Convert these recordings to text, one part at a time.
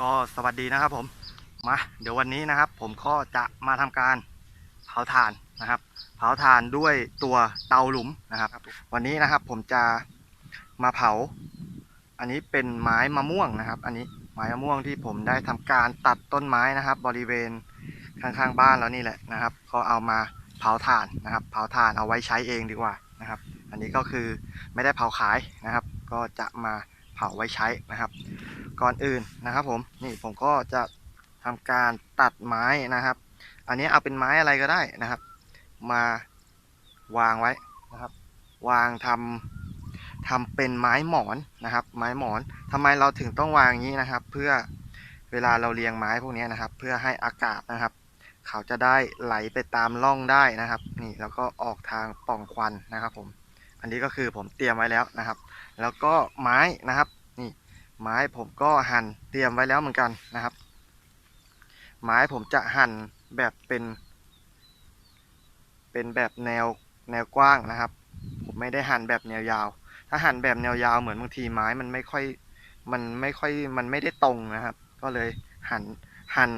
ก็สวัสดีนะครับผมมาเดี๋ยววันนี้นะครับ ผมก็จะมาทำการเผาถ่านนะครับ เผาถ่านด้วยตัวเตาหลุมนะครับ วันนี้นะครับผมจะมาเผา อันนี้เป็นไม้มะม่วงนะครับ อันนี้ไม้มะม่วงที่ผมได้ทำการตัดต้นไม้นะครับ บริเวณข้างๆบ้านแล้วนี่แหละนะครับ ก็เอามาเผาถ่านนะครับ เผาถ่านเอาไว้ใช้เองดีกว่านะครับ อันนี้ก็คือไม่ได้เผาขายนะครับ ก็จะมาเผาไว้ใช้นะครับ ก่อนอื่นนะครับผมนี่ผมก็จะทำการตัดไม้นะครับ อันนี้เอาเป็นไม้อะไรก็ได้นะครับ มาวางไว้นะครับ วางทำทำเป็นไม้หมอนนะครับ ไม้หมอนทำไมเราถึงต้องวางอย่างนี้นะครับ เพื่อเวลาเราเรียงไม้พวกนี้นะครับ เพื่อให้อากาศนะครับ เขาจะได้ไหลไปตามร่องได้นะครับ นี่แล้วก็ออกทางป่องควันนะครับผมอันนี้ก็คือผมเตรียมไว้แล้วนะครับ แล้วก็ไม้นะครับ ไม้ผมก็หั่นเตรียมไว้แล้วเหมือนกันนะครับ ไม้ผมจะหั่นแบบเป็น เป็นแบบแนวแนวกว้างนะครับ ผมไม่ได้หั่นแบบแนวยาว ถ้าหั่นแบบแนวยาวเหมือนบางทีไม้มันไม่ค่อยมันไม่ค่อยมันไม่ได้ตรงนะครับ ก็เลยหั่นหั่น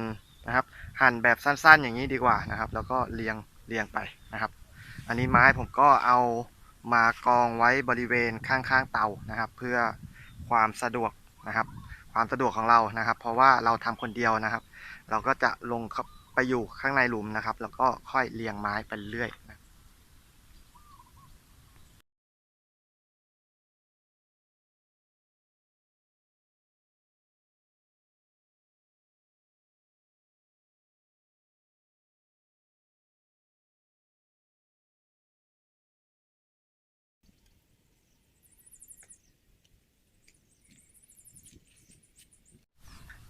นะครับ หั่นแบบสั้นๆอย่างนี้ดีกว่านะครับ แล้วก็เรียงเรียงไปนะครับ อันนี้ไม้ผมก็เอามากองไว้บริเวณข้างๆเตานะครับ เพื่อความสะดวก นะครับ ความสะดวกของเรานะครับ เพราะว่าเราทำคนเดียวนะครับ เราก็จะลงไปอยู่ข้างในหลุมนะครับ แล้วก็ค่อยเรียงไม้ไปเรื่อย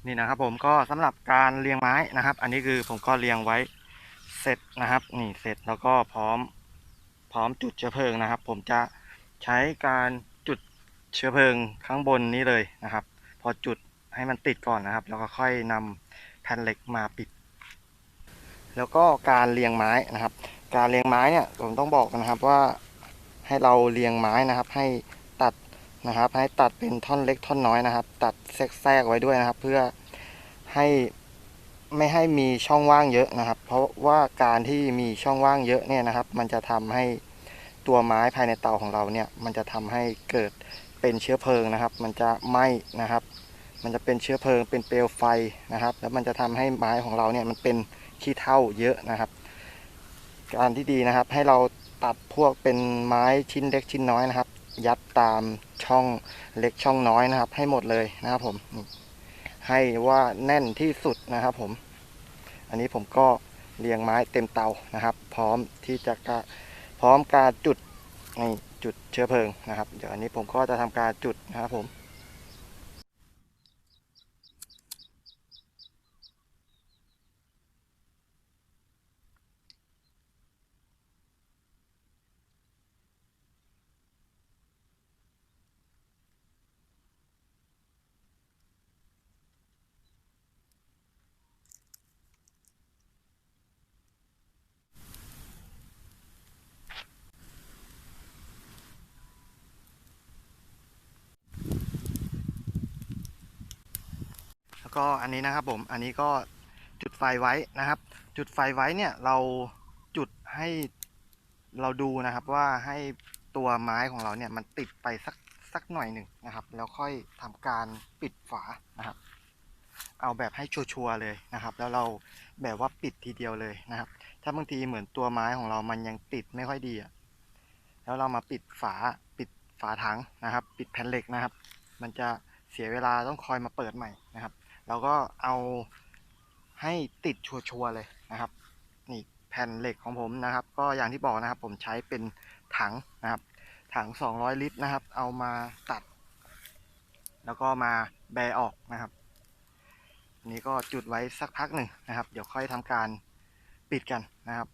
นี่นะครับผมก็สำหรับการเรียงไม้นะครับ อันนี้คือผมก็เรียงไว้เสร็จนะครับ นี่เสร็จแล้วก็พร้อมพร้อมจุดเชื้อเพลิงนะครับ ผมจะใช้การจุดเชื้อเพลิงข้างบนนี้เลยนะครับ พอจุดให้มันติดก่อนนะครับ แล้วก็ค่อยนำแผ่นเหล็กมาปิด แล้วก็การเรียงไม้นะครับ การเรียงไม้เนี่ยผมต้องบอกนะครับว่าให้เราเรียงไม้นะครับ ให้ตัดนะครับ ให้ตัดเป็นท่อนเล็กท่อนน้อยนะครับ ตัดแทรกไว้ด้วยนะครับ เพื่อ ให้ไม่ให้มีช่องว่างเยอะนะครับ เพราะว่าการที่มีช่องว่างเยอะเนี่ยนะครับ มันจะทำให้ตัวไม้ภายในเตาของเราเนี่ยมันจะทำให้เกิดเป็นเชื้อเพลิงนะครับ มันจะไหม้นะครับ มันจะเป็นเชื้อเพลิงเป็นเปลวไฟนะครับ แล้วมันจะทำให้ไม้ของเราเนี่ยมันเป็นขี้เถ้าเยอะนะครับ การที่ดีนะครับให้เราตัดพวกเป็นไม้ชิ้นเล็กชิ้นน้อยนะครับ ยัดตามช่องเล็กช่องน้อยนะครับ ให้หมดเลยนะครับผม ให้ว่าแน่นที่สุดนะครับผม อันนี้ผมก็เรียงไม้เต็มเตานะครับ พร้อมที่จะกะพร้อมการจุดนี่จุดเชื้อเพลิงนะครับ เดี๋ยวอันนี้ผมก็จะทำการจุดนะครับผม ก็อันนี้นะครับผมอันนี้ก็จุดไฟไว้นะครับ จุดไฟไว้เนี่ยเราจุดให้เราดูนะครับว่าให้ตัวไม้ของเราเนี่ยมันติดไปสักสักหน่อยหนึ่งนะครับ แล้วค่อยทำการปิดฝานะครับ เอาแบบให้ชัวร์เลยนะครับ แล้วเราแบบว่าปิดทีเดียวเลยนะครับ ถ้าบางทีเหมือนตัวไม้ของเรามันยังติดไม่ค่อยดีอะแล้วเรามาปิดฝาปิดฝาถังนะครับ ปิดแผ่นเหล็กนะครับ มันจะเสียเวลาต้องคอยมาเปิดใหม่นะครับ เราก็เอาให้ติดชัวร์ๆเลยนะครับ นี่แผ่นเหล็กของผมนะครับ ก็อย่างที่บอกนะครับ ผมใช้เป็นถังนะครับ ถัง 200 ลิตรนะครับ เอามาตัด แล้วก็มาแบออกนะครับนนี้ก็จุดไว้สักพักหนึ่งนะครับ เดี๋ยวค่อยทำการปิดกันนะครับ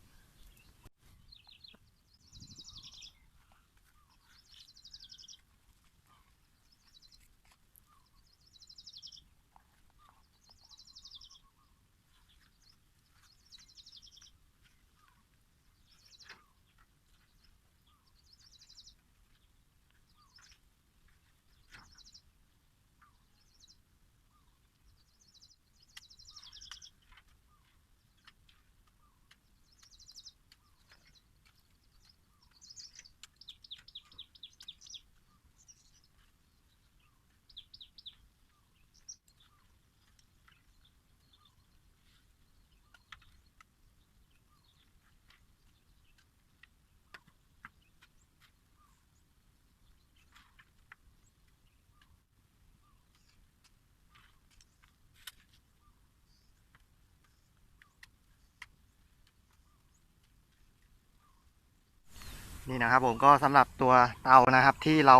นี่นะครับผมก็สำหรับตัวเตานะครับที่เรา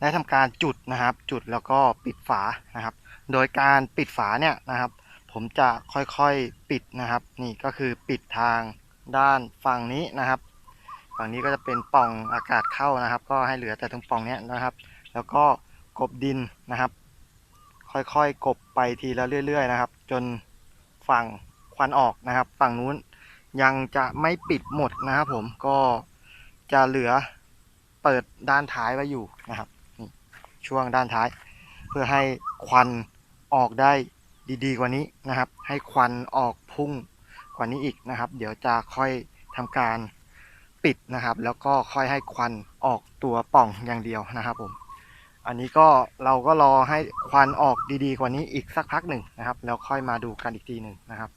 ได้ทำการจุดนะครับ จุดแล้วก็ปิดฝานะครับ โดยการปิดฝาเนี่ยนะครับ ผมจะค่อยๆปิดนะครับ นี่ก็คือปิดทางด้านฝั่งนี้นะครับ ฝั่งนี้ก็จะเป็นป่องอากาศเข้านะครับ ก็ให้เหลือแต่ตรงป่องเนี้ยนะครับ แล้วก็กบดินนะครับ ค่อยๆกบไปทีละเรื่อย ๆ นะครับ จนฝั่งควันออกนะครับ ฝั่งนู้นยังจะไม่ปิดหมดนะครับผมก็ จะเหลือเปิดด้านท้ายไว้อยู่นะครับ ช่วงด้านท้าย เพื่อให้ควันออกได้ดีๆกว่านี้นะครับ ให้ควันออกพุ่งกว่านี้อีกนะครับ เดี๋ยวจะค่อยทำการปิดนะครับ แล้วก็ค่อยให้ควันออกตัวป่องอย่างเดียวนะครับผมอันนี้ก็เราก็รอให้ควันออกดีๆ กว่านี้อีกสักพักหนึ่งนะครับ แล้วค่อยมาดูกันอีกทีหนึ่งนะครับ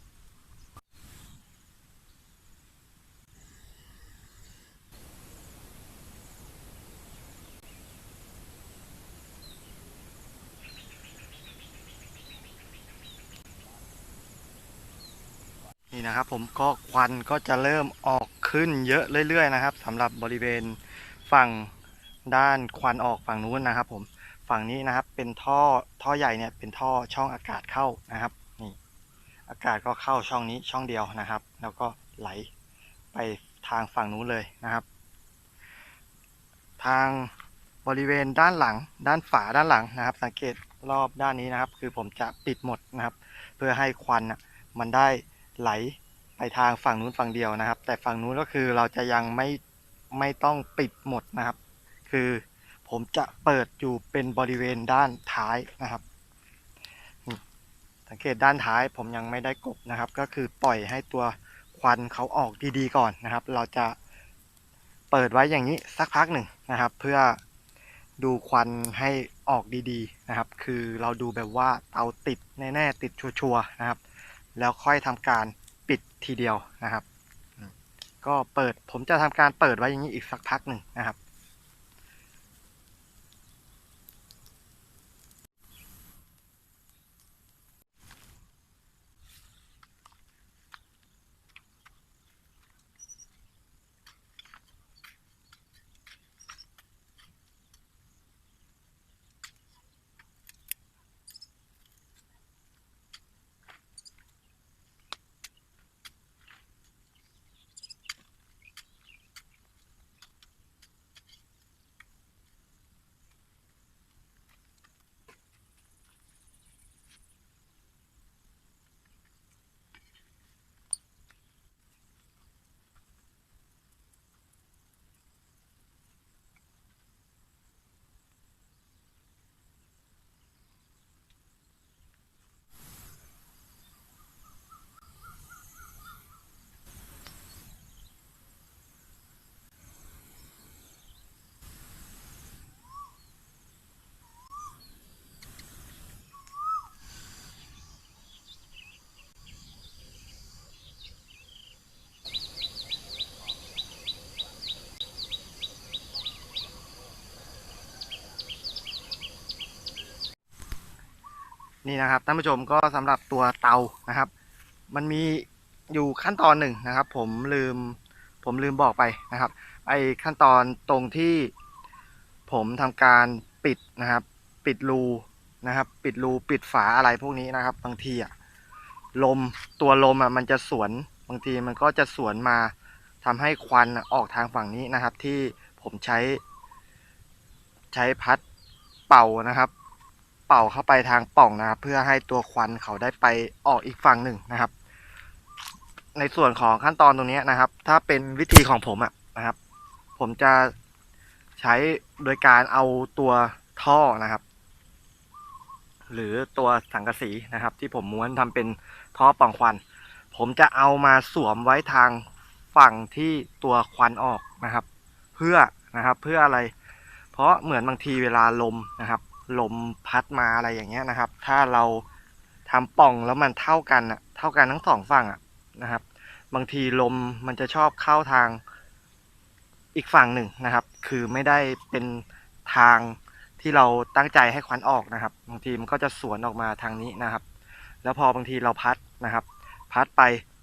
นี่นะครับผมก็ควันก็จะเริ่มออกขึ้นเยอะเรื่อย ๆ นะครับสำหรับบริเวณฝั่งด้านควันออกฝั่งนู้นนะครับ ผมฝั่งนี้นะครับเป็นท่อท่อใหญ่เนี่ยเป็นท่อช่องอากาศเข้านะครับนี่อากาศก็เข้าช่องนี้ช่องเดียวนะครับ แล้วก็ไหลไปทางฝั่งนู้นเลยนะครับ ทางบริเวณด้านหลัง ด้านฝาด้านหลังนะครับ สังเกตรอบด้านนี้นะครับ คือผมจะปิดหมดนะครับ เพื่อให้ควันมันได้ ไหลไปทางฝั่งนู้นฝั่งเดียวนะครับ แต่ฝั่งนู้นก็คือเราจะยังไม่ไม่ต้องปิดหมดนะครับ คือผมจะเปิดอยู่เป็นบริเวณด้านท้ายนะครับ สังเกตด้านท้ายผมยังไม่ได้กบนะครับ ก็คือปล่อยให้ตัวควันเขาออกดีๆก่อนนะครับ เราจะเปิดไว้อย่างนี้สักพักหนึ่งนะครับ เพื่อดูควันให้ออกดีๆนะครับ คือเราดูแบบว่าเตาติดแน่ๆติดชัวร์ๆนะครับ แล้วค่อยทำการปิดทีเดียวนะครับ ก็เปิดผมจะทำการเปิดไว้อย่างนี้อีกสักพักหนึ่งนะครับ นี่นะครับท่านผู้ชมก็สำหรับตัวเตานะครับ มันมีอยู่ขั้นตอนหนึ่งนะครับ ผมลืมผมลืมบอกไปนะครับ ไอขั้นตอนตรงที่ผมทำการปิดนะครับ ปิดรูนะครับ ปิดรูปิดฝาอะไรพวกนี้นะครับ บางทีอะลมตัวลมอะมันจะสวนบางทีมันก็จะสวนมาทำให้ควันอะออกทางฝั่งนี้นะครับ ที่ผมใช้ ใช้พัดเป่านะครับ เป่าเข้าไปทางป่องนะครับ เพื่อให้ตัวควันเขาได้ไปออกอีกฝั่งหนึ่งนะครับ ในส่วนของขั้นตอนตรงนี้นะครับ ถ้าเป็นวิธีของผมอะนะครับ ผมจะใช้โดยการเอาตัวท่อนะครับ หรือตัวสังกะสีนะครับ ที่ผมม้วนทำเป็นท่อป่องควัน ผมจะเอามาสวมไว้ทางฝั่งที่ตัวควันออกนะครับ เพื่อนะครับเพื่ออะไร เพราะเหมือนบางทีเวลาลมนะครับ ลมพัดมาอะไรอย่างเงี้ยนะครับ ถ้าเราทำป่องแล้วมันเท่ากันอะเท่ากันทั้งสองฝั่งอะนะครับ บางทีลมมันจะชอบเข้าทางอีกฝั่งหนึ่งนะครับ คือไม่ได้เป็นทางที่เราตั้งใจให้ควันออกนะครับ บางทีมันก็จะสวนออกมาทางนี้นะครับ แล้วพอบางทีเราพัดนะครับ พัดไป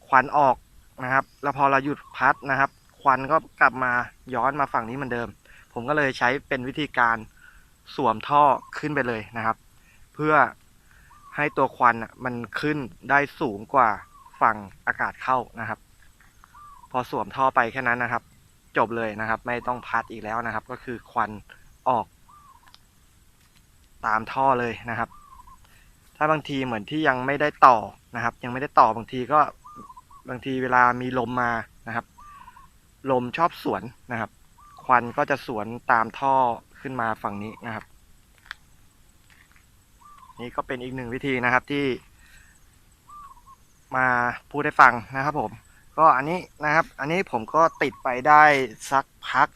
ควันออกนะครับ แล้วพอเราหยุดพัดนะครับ ควันก็กลับมาย้อนมาฝั่งนี้เหมือนเดิม ผมก็เลยใช้เป็นวิธีการ สวมท่อขึ้นไปเลยนะครับ เพื่อให้ตัวควันมันขึ้นได้สูงกว่าฝั่งอากาศเข้านะครับ พอสวมท่อไปแค่นั้นนะครับ จบเลยนะครับ ไม่ต้องพัดอีกแล้วนะครับ ก็คือควันออก ตามท่อเลยนะครับ ถ้าบางทีเหมือนที่ยังไม่ได้ต่อนะครับ ยังไม่ได้ต่อบางทีก็บางทีเวลามีลมมานะครับ ลมชอบสวนนะครับ ควันก็จะสวนตามท่อ ขึ้นมาฝั่งนี้นะครับ นี่ก็เป็นอีกหนึ่งวิธีนะครับที่ มาพูดให้ฟังนะครับผม ก็อันนี้นะครับ อันนี้ผมก็ติดไปได้สักพัก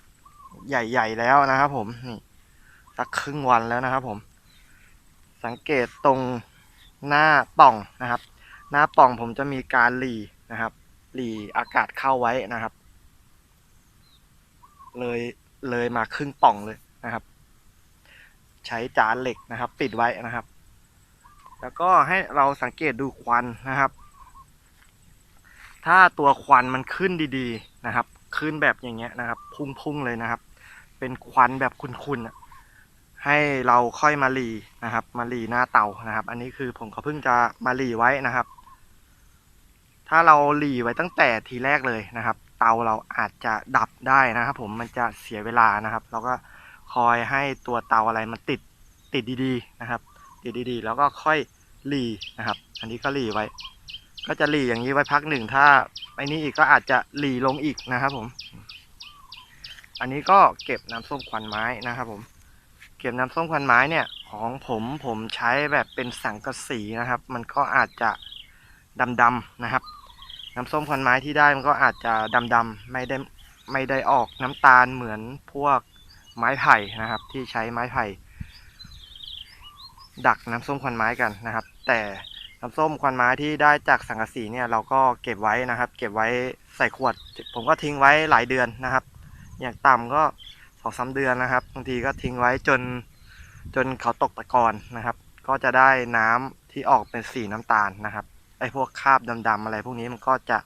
ใหญ่ ๆ แล้วนะครับผมนี่สักครึ่งวันแล้วนะครับผม สังเกตตรงหน้าป่องนะครับ หน้าป่องผมจะมีการหลีนะครับหลีอากาศเข้าไว้นะครับ เลยเลยมาครึ่งป่องเลย นะครับ ใช้จานเหล็กนะครับ ปิดไว้นะครับ แล้วก็ให้เราสังเกตดูควันนะครับ ถ้าตัวควันมันขึ้นดีๆนะครับ ขึ้นแบบอย่างเงี้ยนะครับ พุ่งๆเลยนะครับ เป็นควันแบบคุนๆให้เราค่อยมาหลีนะครับ มาหลีหน้าเตานะครับ อันนี้คือผมก็เพิ่งจะมาหลีไว้นะครับ ถ้าเราหลีไว้ตั้งแต่ทีแรกเลยนะครับ เตาเราอาจจะดับได้นะครับ ผมมันจะเสียเวลานะครับ เราก็ คอยให้ตัวเตาอะไรมันติดติดดีๆนะครับ ติดดีๆ แล้วก็ค่อยหลีนะครับ อันนี้ก็หลีไว้ ก็จะหลีอย่างนี้ไว้พักหนึ่งถ้าไอ้นี้อีกก็อาจจะหลีลงอีกนะครับผม อันนี้ก็เก็บน้ำส้มควันไม้นะครับผม เก็บน้ำส้มควันไม้เนี่ยของผมผมใช้แบบเป็นสังกะสีนะครับ มันก็อาจจะดำๆนะครับ น้ำส้มควันไม้ที่ได้มันก็อาจจะดำๆไม่ได้ไม่ได้ออกน้ำตาลเหมือนพวก ไม้ไผ่นะครับ ที่ใช้ไม้ไผ่ดักน้ำส้มควันไม้กันนะครับ แต่น้ำส้มควันไม้ที่ได้จากสังกะสีเนี่ยเราก็เก็บไว้นะครับ เก็บไว้ใส่ขวด ผมก็ทิ้งไว้หลายเดือนนะครับ อย่างต่ำก็สองสาเดือนนะครับบางทีก็ทิ้งไว้จนจนเขาตกตะกอนนะครับ ก็จะได้น้ำที่ออกเป็นสีน้ำตาลนะครับไอ้พวกคราบดำๆอะไรพวกนี้มันก็จะ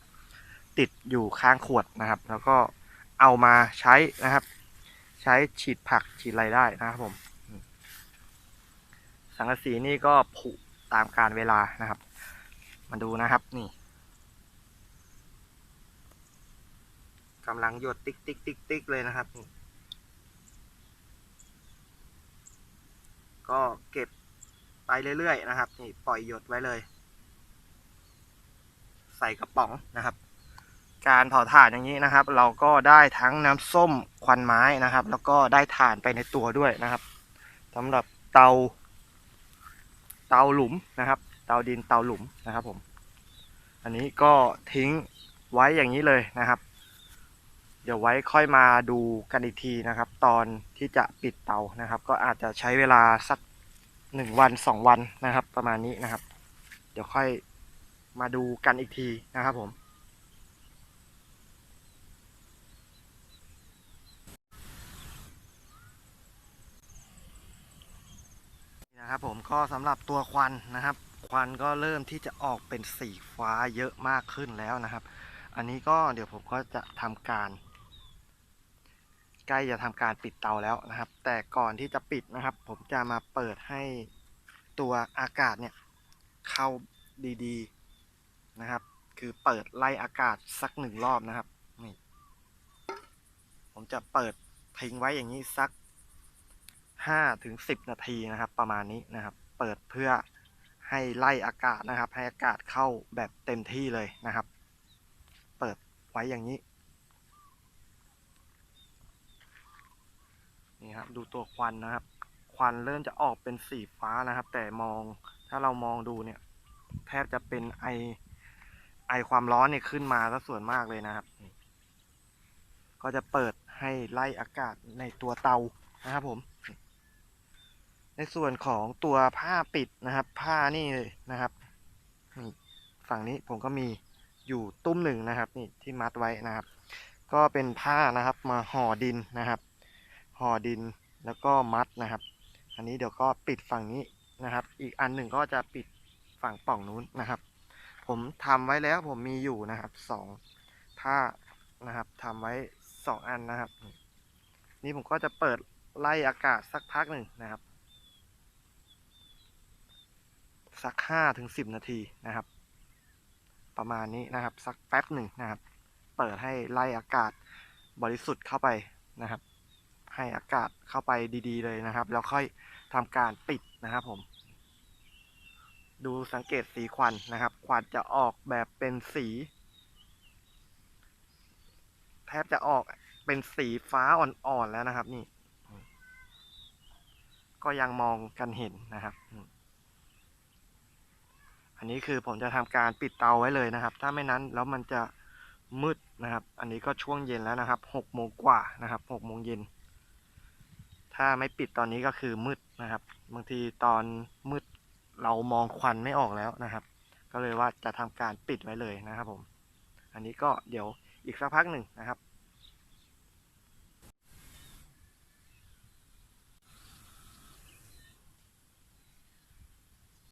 ติดอยู่ข้างขวดนะครับ แล้วก็เอามาใช้นะครับ ใช้ฉีดผักฉีดอะไรได้นะครับผม สังกะสีนี่ก็ผุตามการเวลานะครับ มาดูนะครับนี่กำลังหยดติ๊กติ๊กติ๊กติ๊กเลยนะครับนี่ก็เก็บไปเรื่อยๆนะครับ นี่ปล่อยหยดไว้เลย ใส่กระป๋องนะครับ การเผาถ่านอย่างนี้นะครับ เราก็ได้ทั้งน้ำส้ม ควันไม้นะครับ แล้วก็ได้ถ่านไปในตัวด้วยนะครับสำหรับเตา เตาหลุมนะครับ เตาดินเตาหลุมนะครับผม อันนี้ก็ทิ้งไว้อย่างนี้เลยนะครับ เดี๋ยวไว้ค่อยมาดูกันอีกทีนะครับ ตอนที่จะปิดเตานะครับ ก็อาจจะใช้เวลาสักหนึ่งวันสองวันนะครับ ประมาณนี้นะครับ เดี๋ยวค่อยมาดูกันอีกทีนะครับผม นะครับผมก็สำหรับตัวควันนะครับ ควันก็เริ่มที่จะออกเป็นสีฟ้าเยอะมากขึ้นแล้วนะครับ อันนี้ก็เดี๋ยวผมก็จะทำการ ใกล้จะทำการปิดเตาแล้วนะครับ แต่ก่อนที่จะปิดนะครับ ผมจะมาเปิดให้ตัวอากาศเนี่ยเข้าดีๆนะครับ คือเปิดไล่อากาศสักหนึ่งรอบนะครับนี่ผมจะเปิดทิ้งไว้อย่างนี้สัก ห้าถึงสิบนาทีนะครับ ประมาณนี้นะครับ เปิดเพื่อให้ไล่อากาศนะครับ ให้อากาศเข้าแบบเต็มที่เลยนะครับ เปิดไว้อย่างนี้นี่ครับดูตัวควันนะครับ ควันเริ่มจะออกเป็นสีฟ้านะครับ แต่มองถ้าเรามองดูเนี่ย แทบจะเป็นไอไอความร้อนเนี่ยขึ้นมาซะส่วนมากเลยนะครับ ก็จะเปิดให้ไล่อากาศในตัวเตานะครับผม ในส่วนของตัวผ้าปิดนะครับ ผ้านี่เลยนะครับนี่ฝั่งนี้ผมก็มีอยู่ตุ้มหนึ่งนะครับนี่ที่มัดไว้นะครับ ก็เป็นผ้านะครับมาห่อดินนะครับ ห่อดินแล้วก็มัดนะครับ อันนี้เดี๋ยวก็ปิดฝั่งนี้นะครับ อีกอันหนึ่งก็จะปิดฝั่งป่องนู้นนะครับ ผมทำไว้แล้วผมมีอยู่นะครับสองผ้านะครับทำไว้สองอันนะครับ นี่ผมก็จะเปิดไล่อากาศสักพักหนึ่งนะครับ สักห้าถึงสิบนาทีนะครับ ประมาณนี้นะครับ สักแป๊บหนึ่งนะครับ เปิดให้ไล่อากาศบริสุทธิ์เข้าไปนะครับ ให้อากาศเข้าไปดีๆเลยนะครับ แล้วค่อยทำการปิดนะครับผม ดูสังเกตสีควันนะครับ ควันจะออกแบบเป็นสีแทบจะออกเป็นสีฟ้าอ่อนๆแล้วนะครับนี่ ก็ยังมองกันเห็นนะครับ นนี้คือผมจะทำการปิดเตาไว้เลยนะครับ ถ้าไม่นั้นแล้วมันจะมืดนะครับ อันนี้ก็ช่วงเย็นแล้วนะครับหกโมงกว่านะครับหกโมงเย็น ถ้าไม่ปิดตอนนี้ก็คือมืดนะครับ บางทีตอนมืดเรามองควันไม่ออกแล้วนะครับ ก็เลยว่าจะทำการปิดไว้เลยนะครับผม อันนี้ก็เดี๋ยวอีกสักพักหนึ่งนะครับ